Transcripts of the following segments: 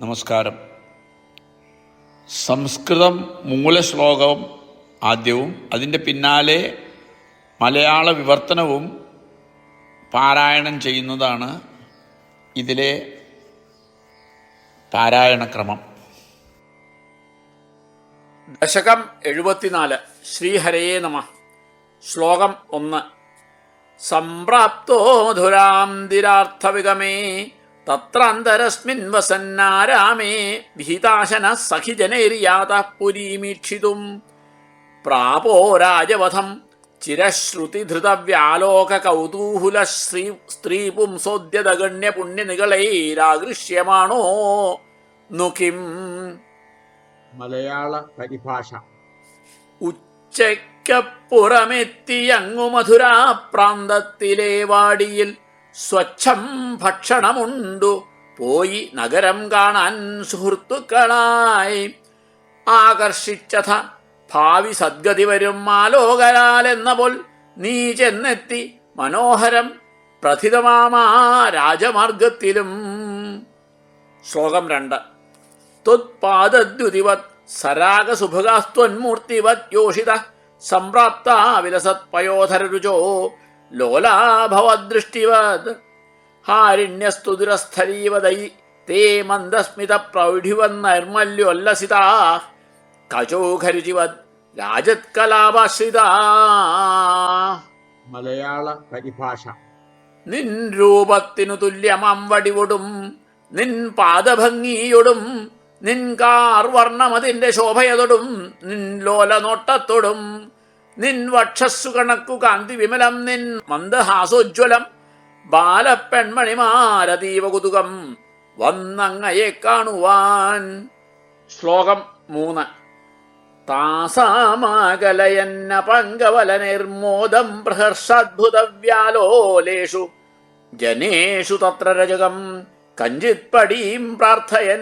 നമസ്കാരം. സംസ്കൃതം മൂലശ്ലോകം ആദ്യവും അതിന്റെ പിന്നാലെ മലയാള വിവർത്തനവും പാരായണം ചെയ്യുന്നതാണ് ഇതിലെ പാരായണക്രമം ദശകം എഴുപത്തിനാല്. ശ്രീഹരയേ നമ. ശ്ലോകം ഒന്ന്. സംപ്രാപ്തോ തത്രാന്തരസ്മിൻ വസന്നാരാമേ വിഹിതാശന സഖിജനൈര്യാത പുരീമീക്ഷിതും. പ്രാപോ രാജവധം ചിരശ്രുതിധൃതവ്യാലോക കൗതൂഹുല ശ്രീ സ്ത്രീ പുംസോദ്യതഗണ്യ പുണ്യനികളൈരാകൃഷ്യമാണോ നുകിം മലയാള പരിഭാഷ. ഉച്ചയ്ക്കപ്പുറമെത്തിയങ്ങു മധുരാ പ്രാന്തത്തിലെ വാടിയിൽ സ്വച്ഛം ഭക്ഷണമുണ്ടു. പോയി നഗരം കാണാൻ സുഹൃത്തുക്കളായി. ആകർഷിച്ചഥ ഭാവി സദ്ഗതി വരും മാലോകരാൽ എന്ന പോൽ നീ ചെന്നെത്തി മനോഹരം പ്രഥിതമാമാ രാജമാർഗത്തിലും. ശ്ലോകം രണ്ട്. ത്വത്പാദദ്യുതിവത് സരാഗസുഭഗാസ്ത്വന്മൂർത്തിവത് യോഷിത സംപ്രാപ്ത വിലസത് ലോലാഭവദൃഷ്ടിവത്. ഹാരിണ്യസ്തുതിരസ്ഥലീവതൈ തേ മന്ദസ്മിത പ്രൗഢിവന്നൈർമല്യോല്ലസിതാ കചോഖരുചിവത് രാജത്കലാപാശ്രിത. മലയാള പരിഭാഷ. നിൻ രൂപത്തിനു തുല്യമം വടിവൊടും നിൻ പാദഭംഗിയൊടും നിൻ കാർ വർണമതിന്റെ ശോഭയതൊടും നിൻ ലോല നോട്ടത്തൊടും നിൻ വക്ഷസ്സു കണക്കു കാന്തി വിമലം നിൻ മന്ദഹാസോജ്വലം ബാലപ്പെൺമണിമാരതീവ കുതുകം വന്നങ്ങയെ കാണുവാൻ. ശ്ലോകം മൂന്ന്. താസാമാകലയന്ന പങ്കവല നിർമോദം പ്രഹർഷദ്ഭുതവ്യാലോലേഷു ജനേഷു തത്ര രജകം കഞ്ചിപ്പടീം പ്രാർത്ഥയൻ.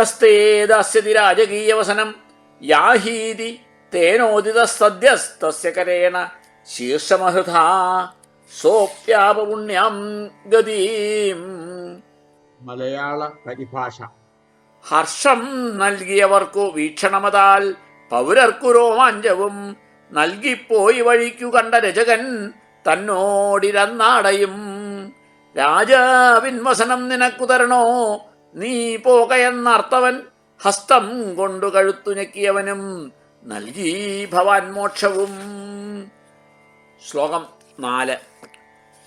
കസ്തേ ദാസ്യതി രാജകീയവസനം യാഹീതി തേനോദിത കരേണ സോപ്യാപുണ്യം സോപ്യാപുണ്യാം ഗതീം. മലയാള പരിഭാഷ. ഹർഷം നൽകിയവർക്കു വീക്ഷണമതാൽ പൗരർക്കു രോമാഞ്ചവും നൽകിപ്പോയി വഴിക്കു കണ്ട രചകൻ തന്നോടിരന്നാടയും. രാജാവിൻ വസനം നിനക്കു തരണോ നീ പോകയെന്നർത്ഥവൻ ഹസ്തം കൊണ്ടു കഴുത്തു ഞെക്കിയവനും നൽകി ഭവാൻ മോക്ഷവും ശ്ലോകം നാല്.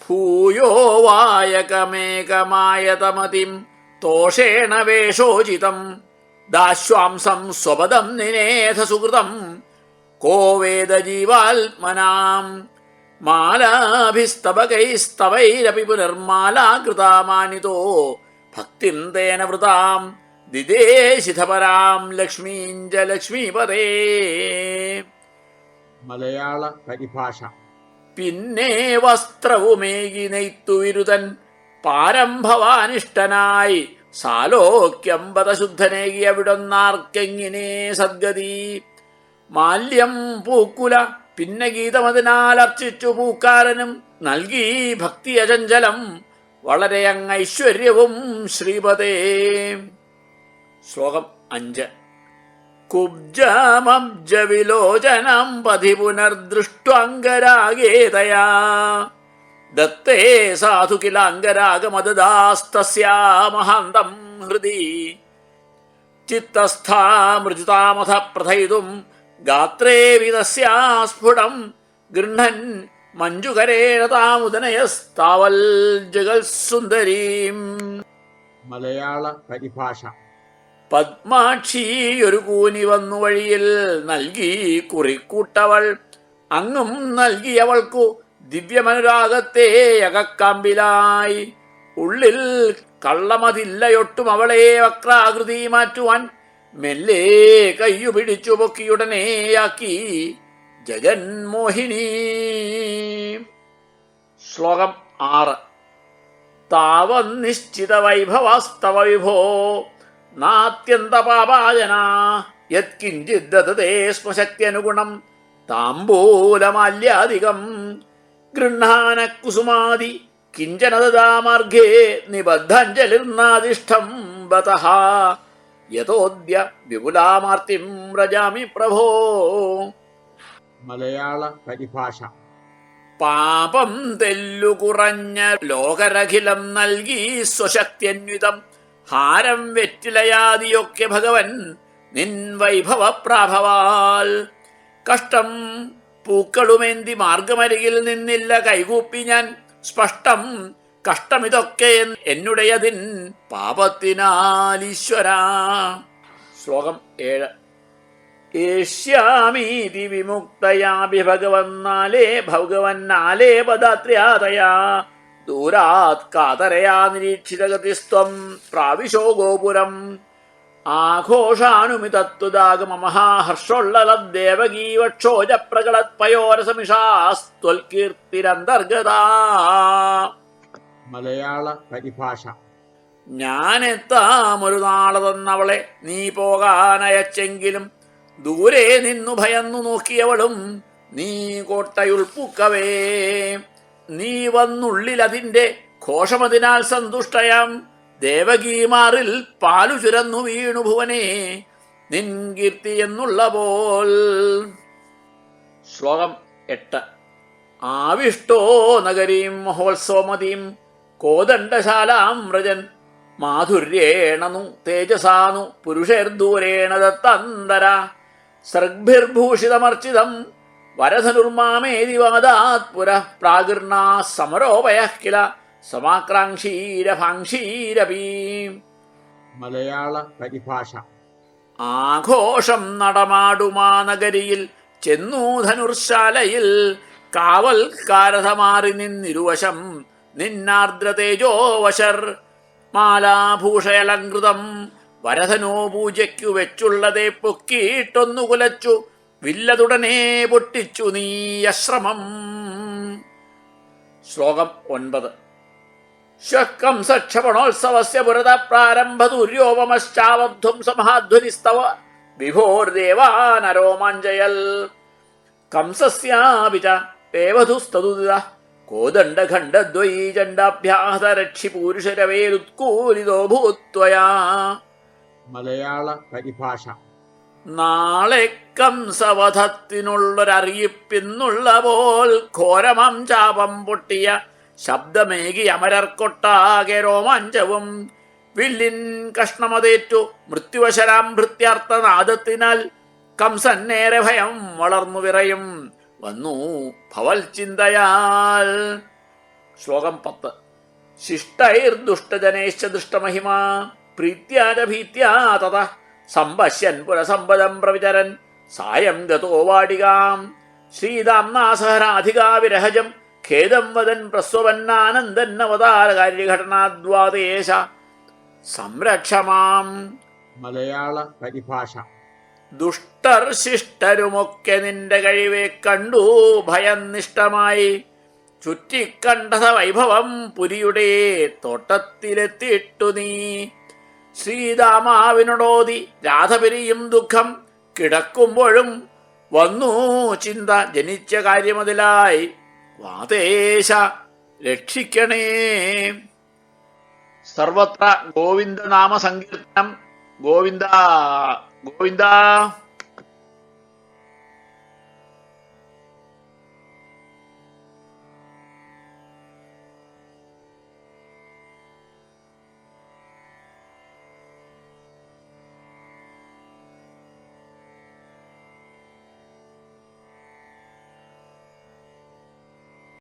ഭൂയോ വായകമേകമായതമതിം തോഷേണ വേഷോചിതം. ദാശ്വാംസം സ്വപദം നിനേധ സുഹൃതം കോ വേദ ജീവാത്മനാം. മാലാഭിസ്തവകൈസ്തവൈരപി പുനർമാലാകൃതാമാനിതോ ഭക്തിം തേന വൃതാം. ദിദേശിധപരാം ലക്ഷ്മീഞ്ച ലക്ഷ്മീപതേ മലയാള പരിഭാഷ. പിന്നെ വസ്ത്രവുമേകി നെയ്ത്തുവിരുതൻ പാരംഭവാനിഷ്ടനായി സാലോക്യമ്പതശുദ്ധനേകി അവിടൊന്നാർക്കെങ്ങിനെ സദ്ഗതി. മാല്യം പൂക്കുല പിന്നെ ഗീതമതിനാൽ അർച്ചിച്ചു പൂക്കാരനും നൽകി ഭക്തിയചഞ്ചലം വളരെ അങ്ങ് ഐശ്വര്യവും ശ്രീപതേ ശ്ലോകം അഞ്ച്. കുബ്ജമബ്ജവിലോചനം പതി പുനർദൃഷ്ട്വങ്കരാഗേതയാ ദത്തേ സാധു കില അംഗരാഗമദാസ്തസ്യാ മഹാന്തം ഹൃദി. ചിത്തസ്ഥാമൃജിതാമഥ പ്രഥയിതും ഗാത്രേ വിതസ്യാ സ്ഫുടം ഗൃഹൻ മഞ്ജുകരേണ താമുദനയസ്താവൽ ജഗത്സുന്ദരീം മലയാള പരിഭാഷ. പത്മാക്ഷി ഒരു കൂനി വന്നു വഴിയിൽ നൽകി കുറിക്കൂട്ടവൾ. അങ്ങും നൽകിയവൾക്കു ദിവ്യമനുരാഗത്തെ അകക്കാമ്പിലായി. ഉള്ളിൽ കള്ളമതില്ലയൊട്ടും അവളെ വക്രാകൃതി മാറ്റുവാൻ മെല്ലെ കയ്യു പിടിച്ചു പൊക്കിയുടനെയാക്കി ജഗന്മോഹിനി. ശ്ലോകം ആറ്. താവന്നിശ്ചിത വൈഭവാസ്തവ വിഭോ നാത്യന്ത പാപായന യത്കിഞ്ചിദ്ദതേ സ്മശക്തിയനുഗുണം താംബൂലമാല്യാധികം ഗൃഹാന കുസുമാതി കിഞ്ചന ദദാമാർഗേ ബതഹ ബതഃ യതോദ്യ വിപുലാമാർത്തിം വ്രജാമി പ്രഭോ. മലയാള പരിഭാഷ. പാപം തെല്ലു കുറഞ്ഞ ലോകരഖിലം നൽകി സ്വശക്തിയന്വിതം. ഹാരം വെറ്റിലയാതിയൊക്കെ ഭഗവൻ നിൻ വൈഭവ പ്രാഭവാൽ കഷ്ടം പൂക്കളുമേന്തി മാർഗമരികിൽ നിന്നില്ല കൈകൂപ്പി ഞാൻ. സ്പഷ്ടം കഷ്ടമിതൊക്കെ എന്നുടയതിൻ പാപത്തിനാലീശ്വര ശ്ലോകം ഏഴ്. ഏഷ്യാമീതി വിമുക്തയാഭി ഭഗവന്നാലേ ഭഗവന്നാലേ പദാത്ര്യാതയാ. ദൂരാത് കാതരയാ നിരീക്ഷിതഗതിസ്ത്വം പ്രാവിശോ ഗോപുരം. ആഘോഷാനുമിതത്വദാഗമഹാഹർഷോള്ളലദ്ദേവകീവക്ഷോജ പ്രകളത്പയോരസമിഷാസ്ത്വൽകീർത്തിരന്തർഗതാ മലയാള പരിഭാഷ. ഞാനെത്താമൊരു നാളെ തന്നവളെ നീ പോകാനയച്ചെങ്കിലും ദൂരെ നിന്നു ഭയന്നു നോക്കിയവളും നീ കോട്ടയുൾപ്പൂക്കവേ. നീ വന്നുള്ളിലതിന്റെ ഘോഷമതിനാൽ സന്തുഷ്ടയാം. ദേവകീമാറിൽ പാലു ചുരന്നു വീണു ഭുവനെ നിൻ കീർത്തി എന്നുള്ള പോൽ. ശ്ലോകം എട്ട്. ആവിഷ്ടോ നഗരീം മഹോത്സവമതീം കോദണ്ഡശാലാം വ്രജൻ മാധുര്യേണനു തേജസാനു പുരുഷേർദൂരേണ ദത്തന്തര സർഗ്ഭിർഭൂഷിതമർച്ചിതം വരധനുർമാമേതി വാദാത് പുരഃ പ്രാഗിർണാ സമരോപയ കില സമാക്രാംക്ഷീരഭാംക്ഷീരപീ മലയാള പരിഭാഷ ആഘോഷം നടമാടുമാ നഗരിയിൽ ചെന്നൂധനുർശാലയിൽ ധനുർശാലയിൽ കാവൽക്കാരഥമാറി നിന്നിരുവശം നിന്നാർദ്ര തേജോവശർ മാലാഭൂഷയലങ്കൃതം വരധനോ പൂജയ്ക്കു വെച്ചുള്ളതെ പൊക്കിയിട്ടൊന്നു കുലച്ചു വില്ലതുടനെ പൊട്ടിച്ചു നീ അശ്രമം. ശ്ലോകം ഒൻപത്. ശക്കം സക്ഷപണോത്സവസ്യ പുരത പ്രാരംഭദുര്യോപമശ്ചാവധ്വം സമഹാധ്വനിസ്തവ വിഭോർദേവാനരോമാഞ്ജയൽ കംസസ്യാപി ച ദേവധുസ്തതുദിത കോദണ്ഡഖണ്ഡദ്വയീ ചണ്ഡാഭ്യാഹതരക്ഷി പൂരുഷരവേരുത്കൂലിതോ ഭൂത്വയാ. മലയാള പരിഭാഷ. നാളെ കംസവധത്തിനുള്ളൊരറിയിപ്പിന്നുള്ള പോൽ ഘോരമം ചാപം പൊട്ടിയ ശബ്ദമേകി അമരർക്കൊട്ടാകെ രോമാഞ്ചവും. വില്ലിൻ കഷ്ണമതേറ്റു മൃത്യുവശരാം ഭൃത്യാർത്ഥനാദത്തിനാൽ കംസൻ നേരെ ഭയം വളർന്നു വിറയും. വന്നു ഭവൽ ചിന്തയാൽ. ശ്ലോകം പത്ത്. ശിഷ്ടൈർ ദുഷ്ടജനേശ ദുഷ്ടമഹിമാ പ്രീത്യാ ഭീത്യാ തത സമ്പശ്യൻ പുരസമ്പദം പ്രവിചരൻ. സായം ഗതോ വാടികാം. ശ്രീതാംനാസഹരാധികാ വിരഹജം ഖേദം വദൻ പ്രസ്വപന്നാനന്ദന്നവതാരകാര്യഘടനാദ്വാദേശ സംരക്ഷമാം. മലയാള പരിഭാഷ. ദുഷ്ടർ ശിഷ്ടരുമൊക്കെ നിന്റെ കഴിവെ കണ്ടു. ഭയം നിഷ്ഠമായി ചുറ്റിക്കണ്ടത വൈഭവം പുരിയുടെ തോട്ടത്തിലെത്തിയിട്ടു നീ. ശ്രീതാമാവിനോടോതി രാധപിരിയും ദുഃഖം കിടക്കുമ്പോഴും വന്നു ചിന്ത ജനിച്ച കാര്യമതിലായി. വാതേശ രക്ഷിക്കണേ. സർവത്ര ഗോവിന്ദനാമ സങ്കീർത്തനം ഗോവിന്ദ ഗോവിന്ദ.